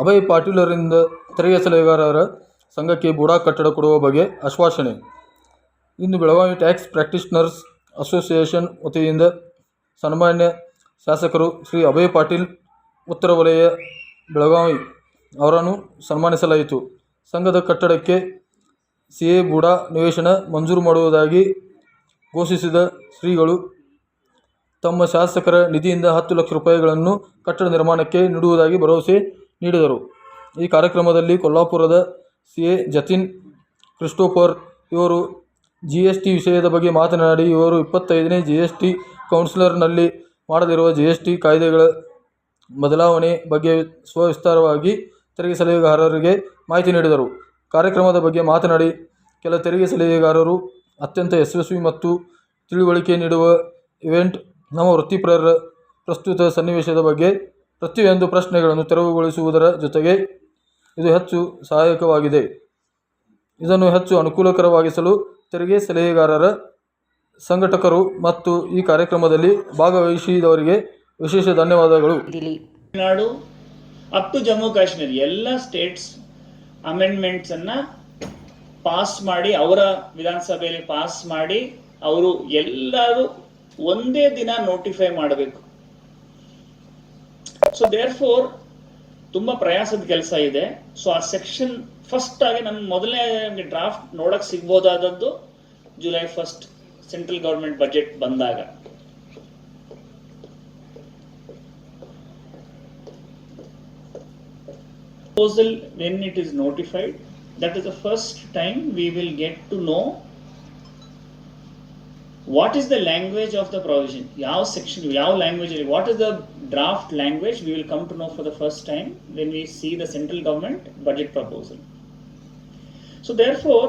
ಅಭಯ್ ಪಾಟೀಲರಿಂದ ತೆರಿಗೆ ಸಲಹೆಗಾರರ ಸಂಘಕ್ಕೆ ಬುಡಾ ಕಟ್ಟಡ ಕೊಡುವ ಬಗ್ಗೆ ಆಶ್ವಾಸನೆ. ಇಂದು ಬೆಳಗಾವಿ ಟ್ಯಾಕ್ಸ್ ಪ್ರಾಕ್ಟೀಷನರ್ಸ್ ಅಸೋಸಿಯೇಷನ್ ವತಿಯಿಂದ ಸನ್ಮಾನ್ಯ ಶಾಸಕರು ಶ್ರೀ ಅಭಯ್ ಪಾಟೀಲ್, ಉತ್ತರ ವಲಯ, ಬೆಳಗಾವಿ ಅವರನ್ನು ಸನ್ಮಾನಿಸಲಾಯಿತು. ಸಂಘದ ಕಟ್ಟಡಕ್ಕೆ ಸಿ ಎ ಬುಡಾ ನಿವೇಶನ ಮಂಜೂರು ಮಾಡುವುದಾಗಿ ಘೋಷಿಸಿದ ಶ್ರೀಗಳು, ತಮ್ಮ ಶಾಸಕರ ನಿಧಿಯಿಂದ ಹತ್ತು ಲಕ್ಷ ರೂಪಾಯಿಗಳನ್ನು ಕಟ್ಟಡ ನಿರ್ಮಾಣಕ್ಕೆ ನೀಡುವುದಾಗಿ ಭರವಸೆ ನೀಡಿದರು. ಈ ಕಾರ್ಯಕ್ರಮದಲ್ಲಿ ಕೊಲ್ಲಾಪುರದ ಸಿ ಎ ಜತಿನ್ ಕ್ರಿಸ್ಟೋಫರ್ ಇವರು ಜಿ ಎಸ್ ಟಿ ವಿಷಯದ ಬಗ್ಗೆ ಮಾತನಾಡಿ, ಇವರು ಇಪ್ಪತ್ತೈದನೇ ಜಿ ಎಸ್ ಟಿ ಕೌನ್ಸಿಲರ್ನಲ್ಲಿ ಮಾಡದಿರುವ ಜಿ ಎಸ್ ಟಿ ಕಾಯ್ದೆಗಳ ಬದಲಾವಣೆ ಬಗ್ಗೆ ಸ್ವವಿಸ್ತಾರವಾಗಿ ತೆರಿಗೆ ಸಲಹೆಗಾರರಿಗೆ ಮಾಹಿತಿ ನೀಡಿದರು. ಕಾರ್ಯಕ್ರಮದ ಬಗ್ಗೆ ಮಾತನಾಡಿ, ಕೆಲ ತೆರಿಗೆ ಸಲಹೆಗಾರರು ಅತ್ಯಂತ ಯಶಸ್ವಿ ಮತ್ತು ತಿಳುವಳಿಕೆ ನೀಡುವ ಇವೆಂಟ್ ನಮ್ಮ ವೃತ್ತಿಪರರ ಪ್ರಸ್ತುತ ಸನ್ನಿವೇಶದ ಬಗ್ಗೆ ಪ್ರತಿಯೊಂದು ಪ್ರಶ್ನೆಗಳನ್ನು ತೆರವುಗೊಳಿಸುವುದರ ಜೊತೆಗೆ ಇದು ಹೆಚ್ಚು ಸಹಾಯಕವಾಗಿದೆ. ಇದನ್ನು ಹೆಚ್ಚು ಅನುಕೂಲಕರವಾಗಿಸಲು ತೆರಿಗೆ ಸಲಹೆಗಾರರ ಸಂಘಟಕರು ಮತ್ತು ಈ ಕಾರ್ಯಕ್ರಮದಲ್ಲಿ ಭಾಗವಹಿಸಿದವರಿಗೆ ವಿಶೇಷ ಧನ್ಯವಾದಗಳು. ತಮಿಳುನಾಡು ಅಪ್ ಟು ಜಮ್ಮು ಕಾಶ್ಮೀರ್ ಎಲ್ಲ ಸ್ಟೇಟ್ಸ್ ಅಮೆಂಡ್ಮೆಂಟ್ಸನ್ನು ಅನ್ನ ಪಾಸ್ ಮಾಡಿ ಅವರ ವಿಧಾನಸಭೆಯಲ್ಲಿ ಪಾಸ್ ಮಾಡಿ ಅವರು ಎಲ್ಲರೂ ಒಂದೇ ದಿನ ನೋಟಿಫೈ ಮಾಡಬೇಕು. ಸೊ ದೇರ್ ಫೋರ್ ತುಂಬಾ ಪ್ರಯಾಸದ ಕೆಲಸ ಇದೆ. ಸೊ ಆ ಸೆಕ್ಷನ್ ಫಸ್ಟ್ ಆಗಿ ನನ್ನ ಮೊದಲನೇ ಡ್ರಾಫ್ಟ್ ನೋಡಕ್ ಸಿಗ್ಬೋದಾದದ್ದು July first central government budget ಬಂದಾಗ. Proposal, when it is notified, that is the first time we will get to know what is the language of the provision ಯಾವ section ಯಾವ language ಅಲ್ಲಿ what is the draft language we will come to know for the first time when we see the central government budget proposal so therefore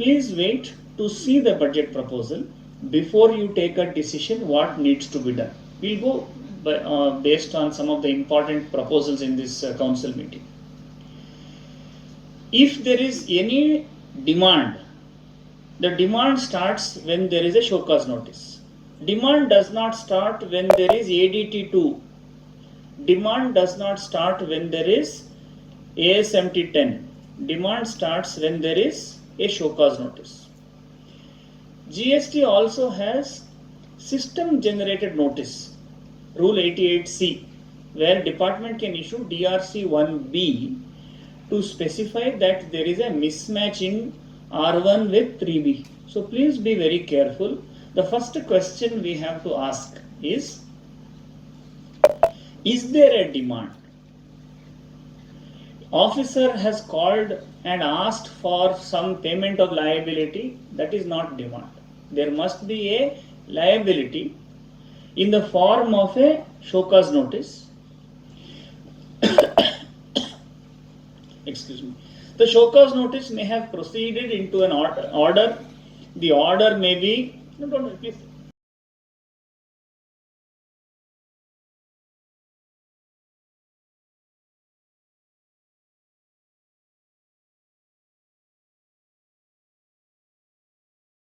please wait to see the budget proposal before you take a decision what needs to be done. We'll go by, uh, based on some of the important proposals in this uh, council meeting. If there is any demand, the demand starts when there is a show cause notice. Demand does not start when there is ADT 2. Demand does not start when there is ASMT 10. Demand starts when there is a show cause notice. GST also has system generated notice, Rule 88C, where department can issue DRC 1B to specify that there is a mismatch in R1 with 3B. So please be very careful. The first question we have to ask is Is there a demand? Officer has called and asked for some payment of liability, that is not demand. There must be a liability in the form of a show cause notice. Excuse me. The show cause notice may have proceeded into an order. order. The order may be. No, don't, please.